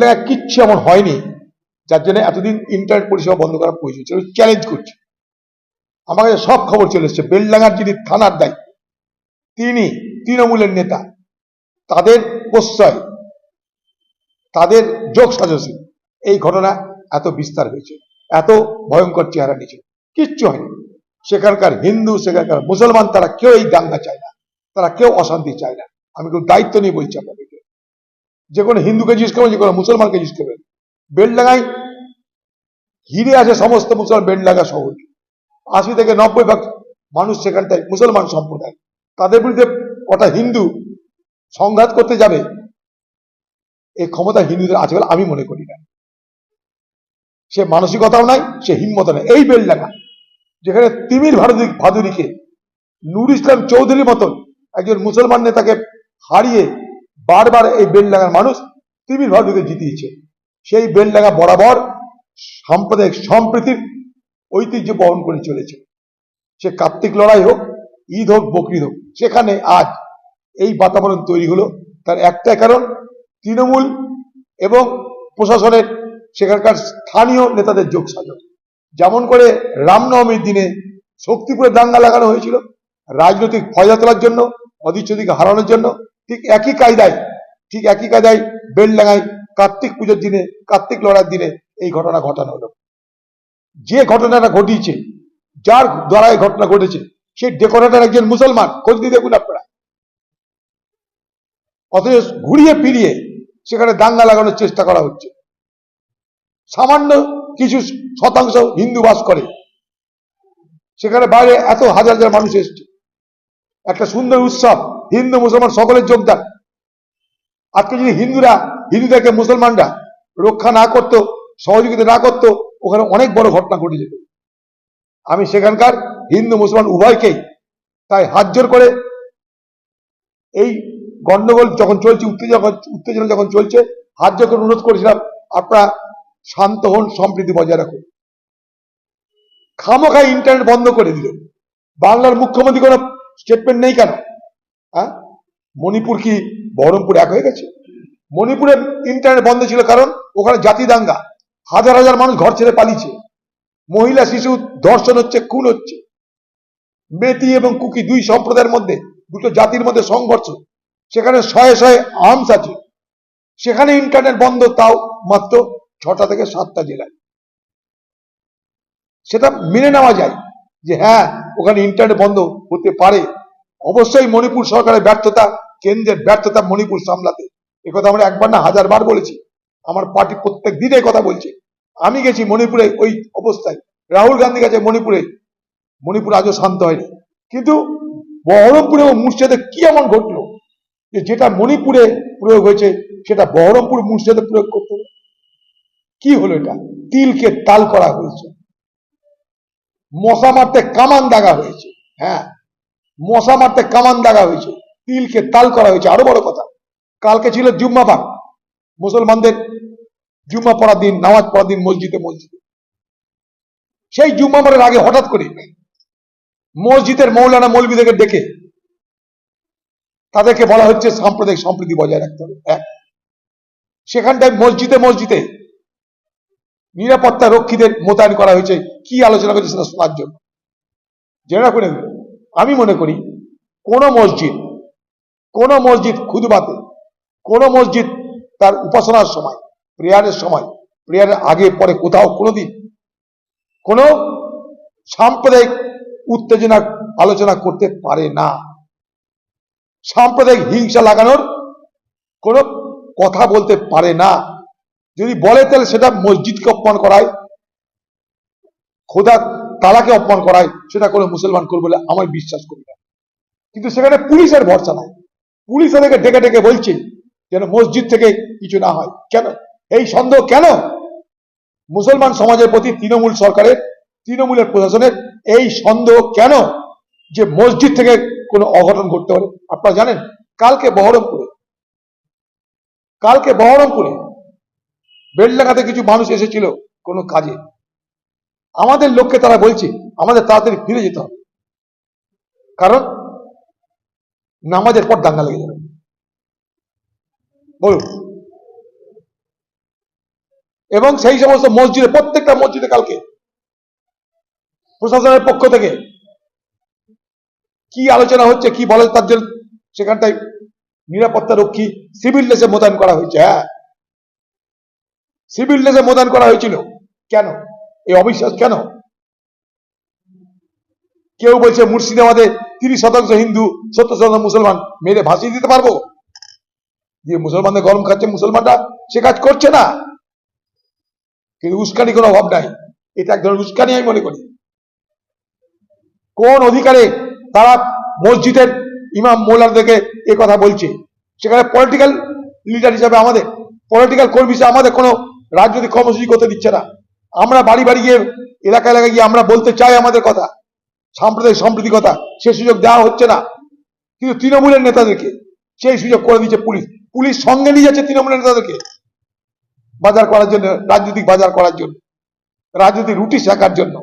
বেলডাঙ্গা কিচ্ছু এমন হয়নি। যার জন্য এতদিন ইন্টারনেট পরিষেবা বন্ধ করা প্রয়োজন ছিল। চ্যালেঞ্জ করছি। আমার কাছে সব খবর চলে এসছে। বেলডাঙ্গার যিনি থানার দায়ী, তিনি তৃণমূলের নেতা, তাদের প্রশ্রয়, তাদের যোগ সাজসী। এই ঘটনা এত বিস্তার হয়েছে, এত ভয়ঙ্কর চেহারা নিয়েছে। কিচ্ছু হয়নি। সেখানকার হিন্দু, সেখানকার মুসলমান, তারা কেউ এই দাঙ্গা চায় না। তারা কেউ অশান্তি চায় না। আমি কেউ দায়িত্ব নিয়ে বলছি আপনাদেরকে যে কোনো হিন্দুকে জিজ্ঞেস করবেন, যে কোনো মুসলমানকে জিজ্ঞেস করবেন। বেলডাঙ্গায় ঘিরে আছে সমস্ত মুসলমান বেলডাঙ্গা শহর। আশি থেকে নব্বই ভাগ মানুষ সেখানটায় মুসলমান সম্প্রদায়। তাদের বিরুদ্ধে কটা হিন্দু সংঘাত করতে যাবে এই ক্ষমতা হিন্দুদের আছে বলে আমি মনে করি না। সে মানসিকতাও নাই, সে হিম্মত নাই। এই বেলডাঙ্গা যেখানে তিমির ভারতী ভাদুরীকে নুর ইসলাম চৌধুরীর মতন একজন মুসলমান নেতাকে হারিয়ে বারবার এই বেলডাঙ্গার মানুষ তিমির ভাদুরীকে জিতিয়েছে সেই বেলডাঙ্গা বরাবর সাম্প্রদায়িক সম্প্রীতির ঐতিহ্য বহন করে চলেছে। সে কার্তিক লড়াই হোক, ঈদ হোক, বকরিদ হোক, সেখানে আজ এই বাতাবরণ তৈরি হলো। তার একটাই কারণ, তৃণমূল এবং প্রশাসনের সেখানকার স্থানীয় নেতাদের যোগ সাজক যেমন করে রামনবমীর দিনে শক্তিপুরে দাঙ্গা লাগানো হয়েছিল, রাজনৈতিক ফয়দা তোলার জন্য অধিচ্ছদিকে হারানোর জন্য ঠিক একই কায়দায়, ঠিক একই কায়দায় বেলডাঙ্গায় কার্তিক পুজোর দিনে, কার্তিক লড়ার দিনে এই ঘটনা ঘটানো হলো। যে ঘটনাটা ঘটিয়েছে, যার দ্বারা এই ঘটনা ঘটেছে সেই ডেকোরেটর একজন মুসলমান, খোঁজ দিয়ে দেখুন আপনারা। অথচ ঘুরিয়ে ফিরিয়ে সেখানে দাঙ্গা লাগানোর চেষ্টা করা হচ্ছে। সামান্য কিছু শতাংশ হিন্দু বাস করে। সেখানে বাইরে এত হাজার হাজার মানুষ এসছে। একটা সুন্দর উৎসব হিন্দু, মুসলমান সকলের যোগদান। আজকে যদি হিন্দুরা, হিন্দুদেরকে মুসলমানরা রক্ষা না করত, সহযোগিতা না করত, ওখানে অনেক বড় ঘটনা ঘটে যেত। আমি সেখানকার হিন্দু, মুসলমান উভয়কেই তাই হাত জোর করে এই গন্ডগোল যখন চলছে, উত্তেজনা উত্তেজনা যখন চলছে, হাত জোর করে অনুরোধ করেছিলাম, আপনারা শান্ত হন, সম্প্রীতি বজায় রাখুন। খামোখা ইন্টারনেট বন্ধ করে দিল। বাংলার মুখ্যমন্ত্রী কোনো স্টেটমেন্ট নেই কেন? হ্যাঁ? মণিপুর কি বহরমপুর এক হয়ে গেছে? মণিপুরে ইন্টারনেট বন্ধ ছিল কারণ ওখানে জাতি দাঙ্গা। হাজার হাজার মানুষ ঘর ছেড়ে পালিয়েছে। মহিলা, শিশু ধর্ষণ হচ্ছে, খুন হচ্ছে। মেতি এবং কুকি দুই সম্প্রদায়ের মধ্যে, দুটো জাতির মধ্যে সংঘর্ষ। সেখানে শয়ে শয়ে আর্মস আছে। সেখানে ইন্টারনেট বন্ধ তাও মাত্র ছটা থেকে সাতটা জেলায়। সেটা মেনে নেওয়া যায় যে হ্যাঁ ওখানে ইন্টারনেট বন্ধ হতে পারে। অবশ্যই মণিপুর সরকারের ব্যর্থতা, কেন্দ্রের ব্যর্থতা মণিপুর সামলাতে। কথা আমরা একবার না হাজার বার বলেছি। আমার পার্টি প্রত্যেক দিন কথা বলছে। আমি গেছি মণিপুরে ওই অবস্থায়। রাহুল গান্ধী গেছে মণিপুরে। মণিপুর আজও শান্ত হয়নি। কিন্তু বহরমপুরে ও মুর্শিদে কি এমন ঘটলো? যে যেটা মণিপুরে প্রয়োগ হয়েছে, সেটা বহরমপুর মুর্শিদে প্রয়োগ করতে কি হলো এটা? তিলকে তাল করা হয়েছে। মশা মারতে কামান দাগা হয়েছে। হ্যাঁ মশা মারতে কামান দাগা হয়েছে, তিলকে তাল করা হয়েছে, আরও বড় কথা। কালকে ছিল জুম্মা পাক মুসলমানদের জুম্মা পড়ার দিন, নামাজ পড়ার দিন, মসজিদে মসজিদে। সেই জুম্মা পড়ার আগে হঠাৎ করে মসজিদের মৌলানা মৌলবীদেরকে ডেকে তাদেরকে বলা হচ্ছে সাম্প্রদায়িক সম্প্রীতি বজায় রাখতে হবে। এক। সেখানটায় মসজিদে মসজিদে নিরাপত্তা রক্ষীদের মোতায়েন করা হয়েছে। কি আলোচনা করেছে সেটা শোনার জন্য। জেনে রাখুন। আমি মনে করি কোন মসজিদ কোন মসজিদ খুদবাতে, কোন মসজিদ তার উপাসনার সময়, প্রেয়ারের সময়, প্রেয়ারের আগে, পরে কোথাও, কোনোদিন কোন সাম্প্রদায়িক উত্তেজনা আলোচনা করতে পারে না। সাম্প্রদায়িক হিংসা লাগানোর কোনো কথা বলতে পারে না। যদি বলে তাহলে সেটা মসজিদকে অপমান করায় খোদা তালাকে অপমান করায়, সেটা কোনো মুসলমান করবে বলে আমার বিশ্বাস করি না। কিন্তু সেখানে পুলিশের ভরসা নাই। পুলিশ ওদেরকে ডেকে ডেকে বলছে যেন মসজিদ থেকে কিছু না হয়। কেন? এই সন্দেহ কেন? মুসলমান সমাজের প্রতি তৃণমূল সরকারের, তৃণমূলের প্রশাসনের এই সন্দেহ কেন যে মসজিদ থেকে কোনো অঘটন ঘটতে পারে? আপনারা জানেন, কালকে বহরমপুরে কালকে বহরমপুরে বেলডাঙ্গাতে কিছু মানুষ এসেছিল কোনো কাজে। আমাদের লোককে তারা বলছে, আমাদের তাড়াতাড়ি ফিরে যেতে হবে। কারণ নামাজের পর দাঙ্গা লেগে যাবে। বলুন। এবং সেই সমস্ত মসজিদে, প্রত্যেকটা মসজিদে কালকে প্রশাসনের পক্ষ থেকে কি আলোচনা হচ্ছে, কি বলে তার জন্য সেখানটায় নিরাপত্তা রক্ষী সিভিল ড্রেসে মোতায়েন করা হয়েছে হ্যাঁ। সিভিল ড্রেসে মোতায়েন করা হয়েছিল। কেন? এই অবিশ্বাস কেন? কেউ বলছে মুর্শিদাবাদে তিরিশ শতাংশ হিন্দু, সত্তর শতাংশ মুসলমান, মেরে ভাসিয়ে দিতে পারব? যে মুসলমানদের গরম খাচ্ছে মুসলমানরা, সে কাজ করছে না। কিন্তু উস্কানি কোনো অভাব নাই। এটা এক ধরনের উস্কানি আমি মনে করি। কোন অধিকারে তারা মসজিদের ইমাম মোল্লাদেরকে এ কথা বলছে? সেখানে পলিটিক্যাল লিডার হিসাবে আমাদের পলিটিক্যাল কর্মী হিসেবে আমাদের কোনো রাজনৈতিক কর্মসূচি করতে দিচ্ছে না। আমরা বাড়ি বাড়ি গিয়ে এলাকা এলাকায় গিয়ে আমরা বলতে চাই আমাদের কথা। সাম্প্রদায়িক সম্প্রীতিকতা সে সুযোগ দেওয়া হচ্ছে না। কিন্তু তৃণমূলের নেতাদেরকে সেই সুযোগ করে দিচ্ছে পুলিশ। পুলিশ সঙ্গে নিয়ে যাচ্ছে তৃণমূলের নেতাদেরকে বাজার করার জন্য, রাজনৈতিক বাজার করার জন্য, রাজনৈতিক রুটি শেখার জন্য।